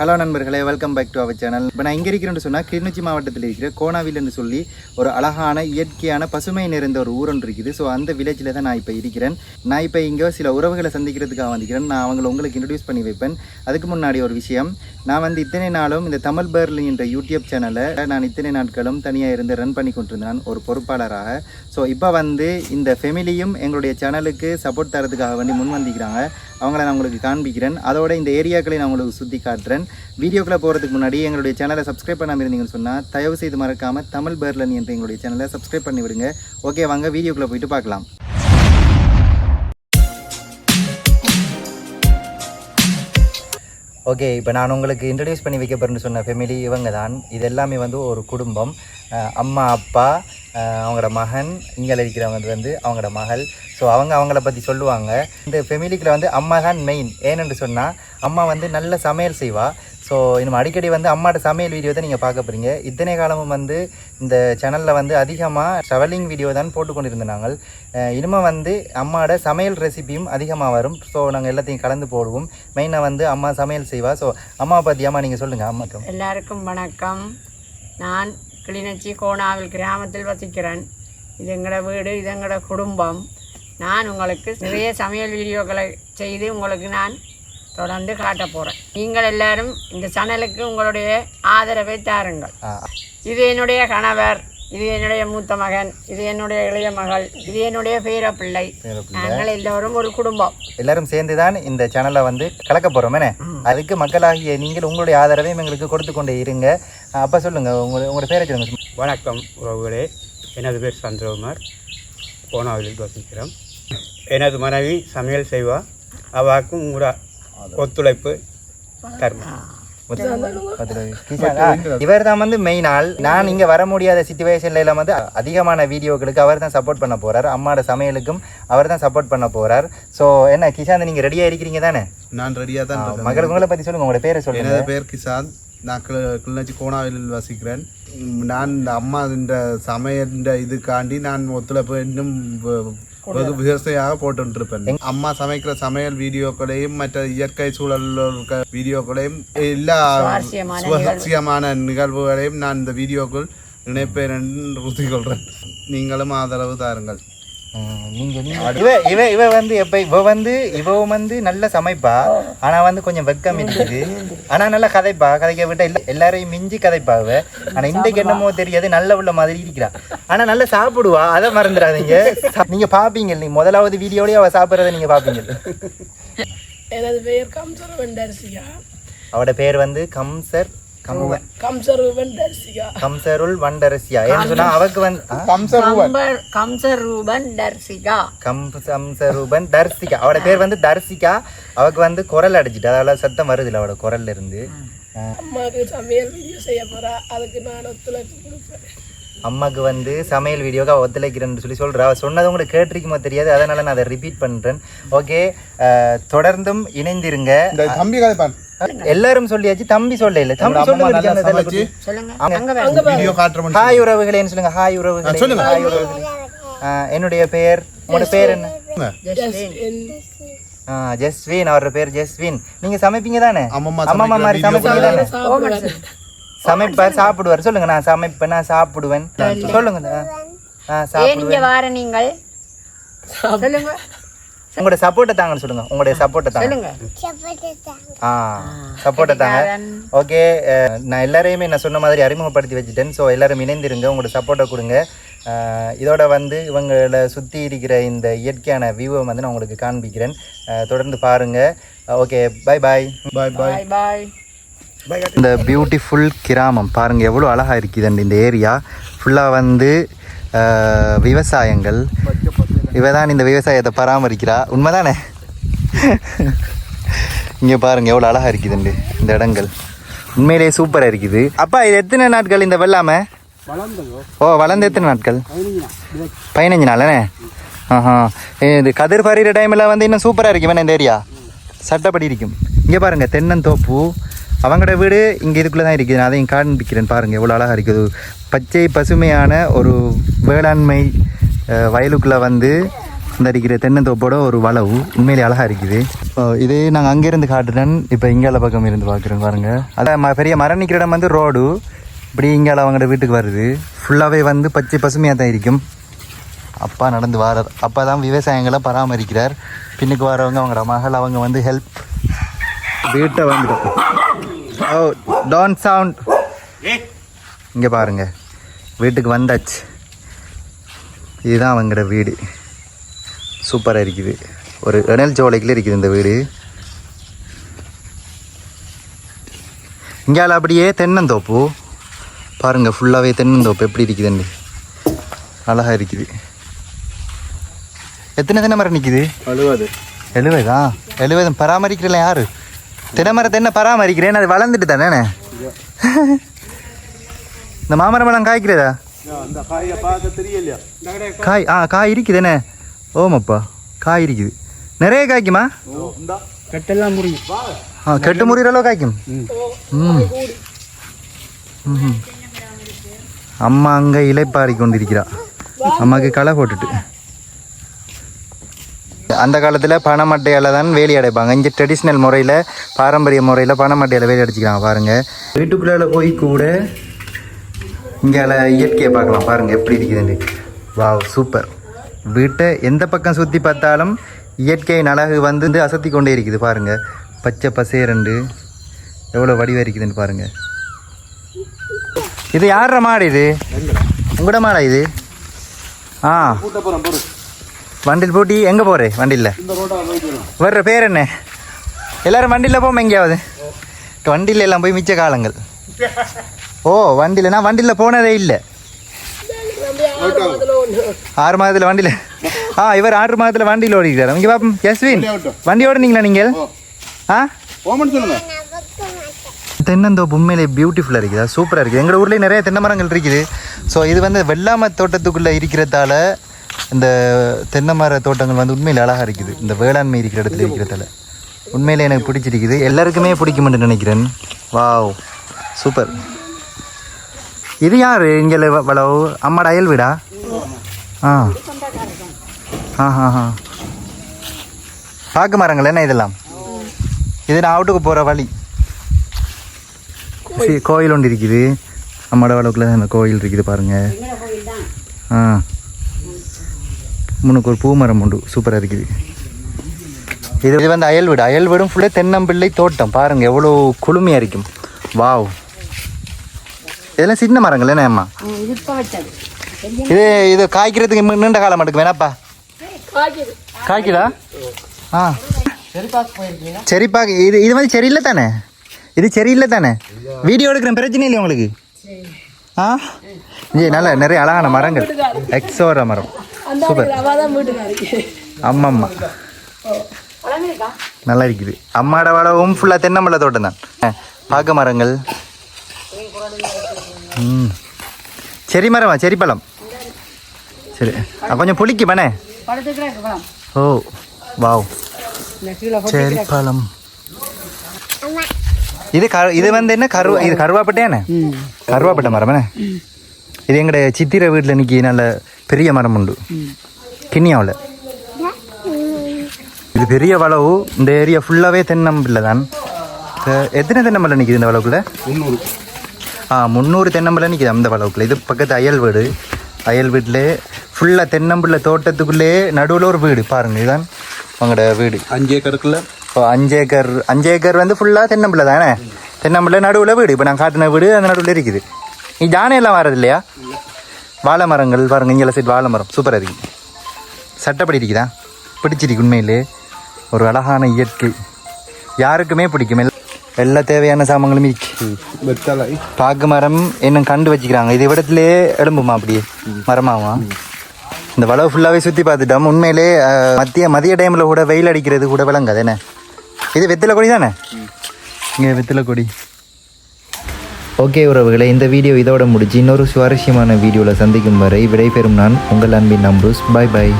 Hello நண்பர்களே welcome back to our channel இப்போ நான் இங்கே இருக்கிறேன்னு சொன்னால் கிளிநொச்சி மாவட்டத்தில் இருக்கிற கோணாவில்னு சொல்லி ஒரு அழகான இயற்கையான பசுமை நிறைந்த ஒரு ஊரொன்று இருக்குது. ஸோ அந்த வில்லேஜில் தான் நான் இப்போ இருக்கிறேன். நான் இப்போ இங்கே சில உறவுகளை சந்திக்கிறதுக்காக வந்திருக்கிறேன். நான் அவங்களை உங்களுக்கு இன்ட்ரடியூஸ் பண்ணி வைப்பேன். அதுக்கு முன்னாடி ஒரு விஷயம். நான் வந்து இத்தனை நாளும் இந்த தமிழ் பேர்லி என்ற யூடியூப் சேனலை நான் இத்தனை நாட்களும் தனியாக இருந்து ரன் பண்ணி கொண்டிருந்தேன் ஒரு பொறுப்பாளராக. ஸோ இப்போ வந்து இந்த ஃபெமிலியும் எங்களுடைய சேனலுக்கு சப்போர்ட் தரதுக்காக வேண்டி முன் வந்திருக்கிறாங்க அவங்கள நான் உங்களுக்கு காண்பிக்கிறேன். அதோட இந்த ஏரியாக்களை நான் உங்களுக்கு சுற்றி காட்டுறேன். வீடியோக்குள்ளே போகிறதுக்கு முன்னாடி எங்களுடைய சேனலை சப்ஸ்கிரைப் பண்ணாமல் இருந்தீங்கன்னு சொன்னால் தயவு செய்து மறக்காமல் தமிழ் பேர்லன் என்ற எங்களுடைய சேனலை சப்ஸ்கிரைப் பண்ணி விடுங்க ஓகே வாங்க வீடியோக்குள்ளே போயிட்டு பார்க்கலாம். ஓகே இப்போ நான் உங்களுக்கு இன்ட்ரடியூஸ் பண்ணி வைக்க போகிறேன்னு சொன்ன ஃபெமிலி இவங்க தான் இது எல்லாமே வந்து ஒரு குடும்பம். அம்மா அப்பா அவங்களோட மகன் இங்கே இருக்கிறவங்க வந்து அவங்களோட மகள். ஸோ அவங்க அவங்கள பற்றி சொல்லுவாங்க. இந்த ஃபெமிலிக்கில் வந்து அம்மா தான் மெயின் ஏனென்று சொன்னால் அம்மா வந்து நல்ல சமையல் செய்வாள் ஸோ இன்னும் அடிக்கடி வந்து அம்மாவோட சமையல் வீடியோ தான் நீங்கள் பார்க்க போகிறீங்க இத்தனை காலமும் வந்து இந்த சேனலில் வந்து அதிகமாக ட்ரவலிங் வீடியோ தான் போட்டு நாங்கள் இனிமேல் வந்து அம்மாவோட சமையல் ரெசிபியும் அதிகமாக வரும். ஸோ நாங்கள் எல்லாத்தையும் கலந்து போடுவோம். மெயினாக வந்து அம்மா சமையல் செய்வா. ஸோ அம்மாவை பற்றி அம்மா நீங்கள் சொல்லுங்கள் அம்மாக்கும் எல்லாருக்கும் வணக்கம். நான் கிளிநொச்சி கோணாவில் கிராமத்தில் வசிக்கிறேன். இது எங்களோட வீடு இது எங்களோட குடும்பம். நான் உங்களுக்கு நிறைய சமையல் வீடியோக்களை செய்து உங்களுக்கு நான் தொடர்ந்து காட்ட போகிறேன் நீங்கள் எல்லாரும் இந்த சேனலுக்கு உங்களுடைய ஆதரவை தாருங்கள். இது என்னுடைய கணவர் இது என்னுடைய மூத்த மகன் இது என்னுடைய இளைய மகள் இது என்னுடைய பேரப்பிள்ளை. பேரப்பிள்ளை. நாங்கள் எல்லோரும் ஒரு குடும்பம். எல்லாரும் சேர்ந்து தான் இந்த சேனலை வந்து கலக்க போகிறோம் என்ன? அதுக்கு மக்களாகிய நீங்கள் உங்களுடைய ஆதரவையும் எங்களுக்கு கொடுத்து கொண்டே இருங்க. அப்போ சொல்லுங்கள் உங்களை உங்களோட பேரை சொல்லுங்கள் வணக்கம் உறவுகளே. எனது பேர் சந்திரகுமார். போனாவில் வசிக்கிறோம். எனது மனைவி சமையல் செய்வா. அவாக்கும் உங்களோட ஒத்துழைப்பு தரும் இவர் தான் வந்து மெயின் ஆள். நான் இங்க வர முடியாத சுச்சுவேஷன்ல எல்லாம் வந்து அதிகமான வீடியோக்களுக்கு அவர் தான் சப்போர்ட் பண்ண போறார். அம்மாவோட சமையலுக்கும் அவர் தான் சப்போர்ட் பண்ண போறார். சோ என்ன கிஷாந்த் நீங்க ரெடியா இருக்கிறீங்க தானே? நான் ரெடியாக தான் இருக்கேன். மகள் உங்களை பத்தி சொல்லுங்க. உங்களோட பேரை சொல்லுங்க. எனது பேர் கிசாந்த் நான் கிள கிளிநொச்சி கோணாவில் வசிக்கிறேன் நான் இந்த அம்மா இந்த சமையல் இதுக்காண்டி நான் ஒத்துழைப்பு இன்னும் விவசாயியாக போட்டுருப்பேன் அம்மா சமைக்கிற சமையல் வீடியோக்களையும் மற்ற இயற்கை சூழலில் இருக்க வீடியோக்களையும் எல்லா சுவாரஸ்யமான நிகழ்வுகளையும் நான் இந்த வீடியோக்குள் இணைப்பேன் என்று உறுதி கொள்றேன் நீங்களும் ஆதரவு தாருங்கள் நீங்க நீங்க- இவ இவ இவ வந்து எப்ப இவ வந்து இவ வந்து நல்ல சமைப்பா. ஆனா வந்து கொஞ்சம் வெக்கம் இருக்குது. ஆனா நல்லா கதைப்பா. கதைக்க விட்ட இல்ல எல்லாரையும் மிஞ்சி கதைப்பா இவ ஆனா இன்றைக்கு என்னமோ தெரியாது. நல்ல உள்ள மாதிரி இருக்கிறா. ஆனா நல்லா சாப்பிடுவா. அதை மறந்துடாதீங்க. நீங்க பாப்பீங்க. நீ முதலாவது வீடியோலயே அவ சாப்பிடுறத நீங்க பாப்பீங்க. எனது பெயர் அவட பேர் வந்து கம்சர் கம்சருள் வண்டரசியா ஏன்னு சொன்னா அவக்கு வந்து கம்சரூபன் அவட பேர் வந்து தர்சிகா. அவக்கு வந்து குரல் அடிச்சிட்டு அதால சத்தம் வருதுல அவட குரல்ல இருந்து ஆ. அம்மாவுக்கு சமையல் வீடியோ செய்ய போறா. அதுக்கு நான் ஒத்துழைப்பு கொடுப்பேன். அம்மாக்கு வந்து சமையல் வீடியோக்கு அவள் ஒத்துழைக்கிறேன்னு சொல்லி சொல்கிறா அவள் சொன்னது உங்களுக்கு கேட்டிருக்குமோ தெரியாது. அதனால நான் அதை ரிப்பீட் பண்ணுறேன் ஓகே தொடர்ந்தும் இணைந்திருங்க. இந்த தம்பி கதைப்பான். எல்லாரும் சொல்லியாச்சு தம்பி சொல்ல இல்லை. தம்பி அம்மா சொல்லுங்க. ஹாய் உறவுகளேன்னு சொல்லுங்க? ஹாய் உறவுகளே. சொல்லுங்க. ஹாய் உறவுகளே. ஆ, என்னுடைய பெயர் உங்களோட பேர் என்ன? ஜஸ்வின் அவரோட பேர் ஜஸ்வின் நீங்க சமைப்பீங்க தானே? அம்மம்மா மாதிரி சமைப்பீங்க தானே? சமைப்பார். சாப்பிடுவார். சொல்லுங்க நான் சமைப்பேன் நான் சாப்பிடுவேன். சொல்லுங்க சாப்பிடுவேன். நீங்கள்? சொல்லுங்க. உங்களோட சப்போர்ட்டை தாங்கன்னு சொல்லுங்க. உங்களுடைய சப்போர்ட்டை தாங்க. சொல்லுங்க. ஆ சப்போர்ட்டை தாங்க. ஓகே நான் எல்லாரையுமே நான் சொன்ன மாதிரி அறிமுகப்படுத்தி வச்சுட்டேன். ஸோ எல்லாரும் இணைந்திருங்க உங்களோட சப்போர்ட்டை கொடுங்க. இதோட வந்து இவங்களை சுற்றி இருக்கிற இந்த இயற்கையான வியூவை வந்து நான் உங்களுக்கு காண்பிக்கிறேன். தொடர்ந்து பாருங்க. ஓகே பை பாய் பாய் பாய் பாய் பாய் இந்த பியூட்டிஃபுல் கிராமம் பாருங்க எவ்வளோ அழகா இருக்குது இந்த ஏரியா ஃபுல்லாக வந்து விவசாயங்கள் இவ தான் இந்த விவசாயத்தை பராமரிக்கிறா. உண்மைதானே? இங்கே பாருங்கள் எவ்வளோ அழகா இருக்குதுண்டு இந்த இடங்கள். உண்மையிலேயே சூப்பராக இருக்குது. அப்பா இது எத்தனை நாட்கள் இந்த வெள்ளாமை? ஓ வளர்ந்து எத்தனை நாட்கள்? பதினஞ்சு நாளே ஆஹா. இது கதிர் பறிகிற டைமில் வந்து இன்னும் சூப்பராக இருக்கும் இந்த ஏரியா சட்டப்படி இருக்கும். இங்கே பாருங்கள் தென்னந்தோப்பு அவங்களோட வீடு இங்கே இதுக்குள்ளே தான் இருக்குது. நான் அதையும் காண்பிக்கிறேன் பாருங்கள் எவ்வளோ அழகாக இருக்குது. பச்சை பசுமையான ஒரு வேளாண்மை வயலுக்குள்ளே வந்து இந்த அடிக்கிற தென்னந்தோப்போட ஒரு வளவு. உண்மையிலே அழகாக இருக்குது. இதே இது நாங்கள் அங்கேருந்து காட்டுறேன். இப்போ இங்கால பக்கம் இருந்து பார்க்குறோம் பாருங்கள் அதான் ம- பெரிய மரம் நிற்கிற இடம் வந்து ரோடு. இப்படி இங்கால அவங்களோட வீட்டுக்கு வருது. ஃபுல்லாகவே வந்து பச்சை பசுமையாக தான் இருக்கும். அப்பா நடந்து வாரார் அப்பா தான் விவசாயங்களை பராமரிக்கிறார். பின்னுக்கு வரவங்க அவங்களோட மகள் அவங்க வந்து ஹெல்ப் வீட்டை வந்து oh, ஓ டோன் சவுண்ட் இங்கே பாருங்கள் வீட்டுக்கு வந்தாச்சு. இதுதான் அவங்களோட வீடு. சூப்பராக இருக்குது. ஒரு இணல் சோலைக்குள்ள இருக்குது இந்த வீடு. இங்கால அப்படியே தென்னந்தோப்பு. பாருங்கள் ஃபுல்லாகவே தென்னந்தோப்பு எப்படி இருக்குதுன்னு. அழகாக இருக்குது. எத்தனை தென்னை மரம் நிற்குது அழுவது எழுவதா எழுவதும் பராமரிக்கிறல யாரு? தென்னை மரத்தை என்ன பராமரிக்கிறேன் அது வளர்ந்துட்டு தானே இந்த மாமரம் பழம் காய்க்கிறதா? அந்த காயை பார்க்க தெரியலையா காய் ஆ காய் இருக்குதுண்ணே ஓமப்பா காய் இருக்குது நிறைய காய்க்குமா கட்டெல்லாம் முடியும் ஆ கெட்டு முறிகிற அளவு காய்க்கும் ம் ம்ஹும். அம்மா அங்கே இலைப்பாரி கொண்டிருக்கிறா அம்மாவுக்கு களை போட்டுட்டு அந்த காலத்தில் பணமட்டையால் தான் வேலி அடைப்பாங்க இங்கே ட்ரெடிஷ்னல் முறையில் பாரம்பரிய முறையில் பணமட்டையால் வேலி அடைச்சிக்கிறாங்க பாருங்கள் வீட்டுக்குள்ளால போய் கூட இங்கே இயற்கையை பார்க்கலாம். பாருங்கள் எப்படி இருக்குதுன்னு. வாவ் சூப்பர் வீட்டை எந்த பக்கம் சுற்றி பார்த்தாலும் இயற்கையின் அழகு வந்து அசத்தி கொண்டே இருக்குது. பாருங்கள் பச்சை பசேரண்டு எவ்வளோ வடிவம் இருக்குதுன்னு பாருங்கள் இது யார மாடு இது? உங்களோட மாடா இது? ஆ. வண்டியில் போட்டி எங்கே போகிறே வண்டியில் வர்ற பேர் என்ன? எல்லாரும் வண்டியில் போவோம் எங்கேயாவது? வண்டியில் எல்லாம் போய் மிச்ச காலங்கள். ஓ வண்டியில் நான் வண்டியில் போனதே இல்லை. ஆறு மாதத்தில் வண்டியில். ஆ இவர் ஆறு மாதத்தில் வண்டியில் ஓடிக்கிறார். இங்கே பாப்போம் யஸ்வின் வண்டி ஓடுனீங்களா நீங்கள் ஆ? தென்னந்தோப்பு உண்மையிலே பியூட்டிஃபுல்லாக இருக்குதா. சூப்பராக இருக்குது. எங்கள் ஊர்லேயே நிறைய தென்னை மரங்கள் இருக்குது. ஸோ இது வந்து வெள்ளாமை தோட்டத்துக்குள்ளே இருக்கிறதால இந்த தென்னை மர தோட்டங்கள் வந்து உண்மையில் அழகாக இருக்குது. இந்த வேளாண்மை இருக்கிற இடத்துல இருக்கிறதால. உண்மையிலே எனக்கு பிடிச்சிருக்குது. எல்லாருக்குமே பிடிக்கும்னு நினைக்கிறேன். வாவ் சூப்பர் இது யார்? இங்கே வளவு அம்மாட அயல் வீடா? ஆ. ஆ ஆ ஆ. பாக்கு மரங்கள் என்ன இதெல்லாம்? இது நான் அவுட்டுக்கு போகிற வழி. சரி, கோயில் ஒன்று இருக்குது. அம்மாட வளவுக்குள்ள அந்த கோயில் இருக்குது பாருங்க. ஆ. முன்னுக்கு ஒரு பூமரம் உண்டு. சூப்பராக இருக்குது. இது இது வந்து அயல் வீடு. அயல் வீடும் ஃபுல்லாக தென்னம்பிள்ளை தோட்டம். பாருங்கள் எவ்வளோ குளுமையாக இருக்கும். வாவ். இதெல்லாம் சின்ன மரங்கள் என்ன அம்மா? இது இது காய்க்கிறதுக்கு நீண்ட காலம் எடுக்கும். வேணாப்பா. காய்க்குது. ஆ. செரிப்பாக்கு இது இது வந்து செரி இல்லை தானே? இது செரி இல்லை. தானே வீடியோ எடுக்கிற பிரச்சனை இல்லை உங்களுக்கு? ஆ? இங்கே நல்ல நிறைய அழகான மரங்கள். எக்ஸோர மரம். வீட்டுக்காரி. அம்மம்மா. நல்லா இருக்குது. அம்மாட வளவும் ஃபுல்லாக தென்னம்பழ தோட்டம் தான். பாக்க மரங்கள். ம் செரி மரமா செரி பழம் சரி கொஞ்சம் புளிக்குமாண்ணே ஓ வாவ் செரி பழம் இது கரு இது வந்து என்ன கருவா இது கருவாப்பட்டையானே கருவாப்பட்டை மரமாண்ணே இது எங்கட சித்திர வீட்டில் நிற்கி நல்ல பெரிய மரம் உண்டு கிண்ணியாவில் இது பெரிய வளவு இந்த ஏரியா ஃபுல்லாகவே தென்னம்பிள்ளை தான் எத்தனை தென்னம்பிள்ளை நிற்கிது இந்த வளவுக்குள்ள ஆ முந்நூறு தென்னம்பிள்ளை நிற்கிது அந்த வளவுக்குள்ள. இது பக்கத்து அயல் வீடு. அயல் வீட்டில் ஃபுல்லாக தென்னம்பிள்ளை தோட்டத்துக்குள்ளே நடுவில் ஒரு வீடு. பாருங்க இதுதான் உங்களோட வீடு. அஞ்சு ஏக்கருக்குள்ள? இப்போ அஞ்சு ஏக்கர் அஞ்சு ஏக்கர் வந்து ஃபுல்லாக தென்னம்பிள்ளை தானே? தென்னம்பிள்ளை நடுவில் வீடு. இப்போ நான் காட்டின வீடு அந்த நடுவில் இருக்குது. நீ ஜானையெல்லாம் வர்றது இல்லையா? வாழை மரங்கள் பாருங்க இங்கே சைடு வாழை மரம். சூப்பராக இருக்குது சட்டப்படி இருக்குதா? பிடிச்சிருக்கு உண்மையிலே. ஒரு அழகான இயற்கை. யாருக்குமே பிடிக்கும். எல்லா- தேவையான சாமான்களும் இருக்கு வெத்தலை பாக்கு மரம் இன்னும் கண்டு வச்சுக்கிறாங்க. இது விடத்திலே எழும்புமா அப்படியே மரமாவா? இந்த வளவு ஃபுல்லாகவே சுற்றி பார்த்துட்டோம். உண்மையிலே மத்திய மதிய டைமில் கூட வெயில் அடிக்கிறது கூட விளங்காது. என்ன? இது வெத்தில கொடி தானே? இங்கே வெத்தில கொடி. ஓகே உறவுகளை இந்த வீடியோ இதோட முடிச்சு இன்னொரு சுவாரஸ்யமான வீடியோவில் சந்திக்கும் வரை விடைபெறும் நான் உங்கள் அன்பின் நம்புஸ் பாய் பாய்